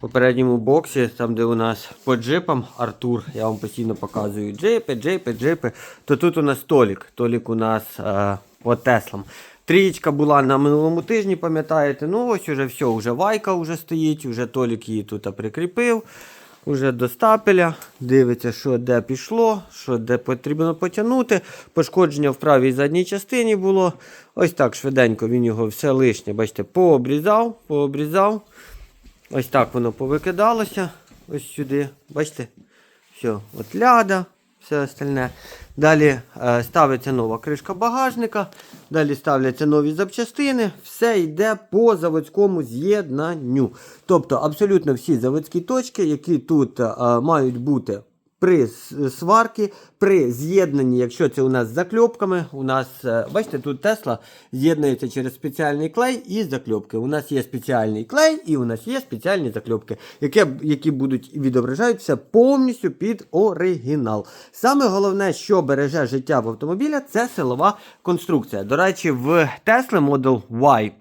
попередньому боксі, там де у нас по джипам Артур, я вам постійно показую джипи, джипи, джипи, то тут у нас Толік. Толік у нас е, по Теслам. Трієчка була на минулому тижні, пам'ятаєте? Ну ось уже все, вже вайка вже стоїть, вже Толік її тут прикріпив. Уже до стапеля, дивиться, що де пішло, що де потрібно потягнути. Пошкодження в правій задній частині було. Ось так швиденько він його все лишнє, бачите, пообрізав, пообрізав. Ось так воно повикидалося. Ось сюди. Бачите? Все, от ляда, все остальне. Далі е, ставиться нова кришка багажника, далі ставляться нові запчастини, все йде по заводському з'єднанню. Тобто абсолютно всі заводські точки, які тут е, мають бути при сварці, при з'єднанні, якщо це у нас з закльопками, у нас, е, бачите, тут Тесла з'єднується через спеціальний клей і закльопки. У нас є спеціальний клей і у нас є спеціальні закльопки, які, які будуть відображаються повністю під оригінал. Саме головне, що береже життя в автомобіля, це силова конструкція. До речі, в Tesla Model Y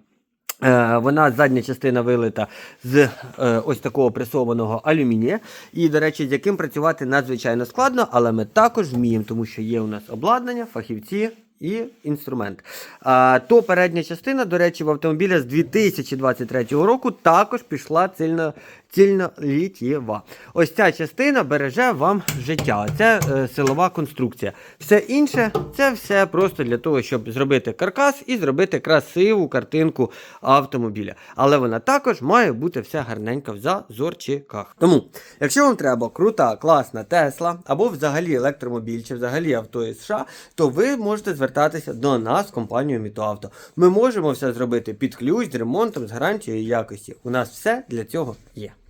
Вона задня частина вилита з е, ось такого пресованого алюмінія. І, до речі, з яким працювати надзвичайно складно, але ми також вміємо, тому що є у нас обладнання, фахівці і інструмент. А, то передня частина, до речі, в автомобіля з 2023 року також пішла цільно, цільнолітєва. Ось ця частина береже вам життя. Це е, силова конструкція. Все інше це все просто для того, щоб зробити каркас і зробити красиву картинку автомобіля. Але вона також має бути вся гарненька в зазорчиках. Тому, якщо вам треба крута, класна Тесла або взагалі електромобіль, чи взагалі авто із США, то ви можете звертатися до нас, компанію Мітоавто. Ми можемо все зробити під ключ, з ремонтом, з гарантією якості. У нас все для цього є.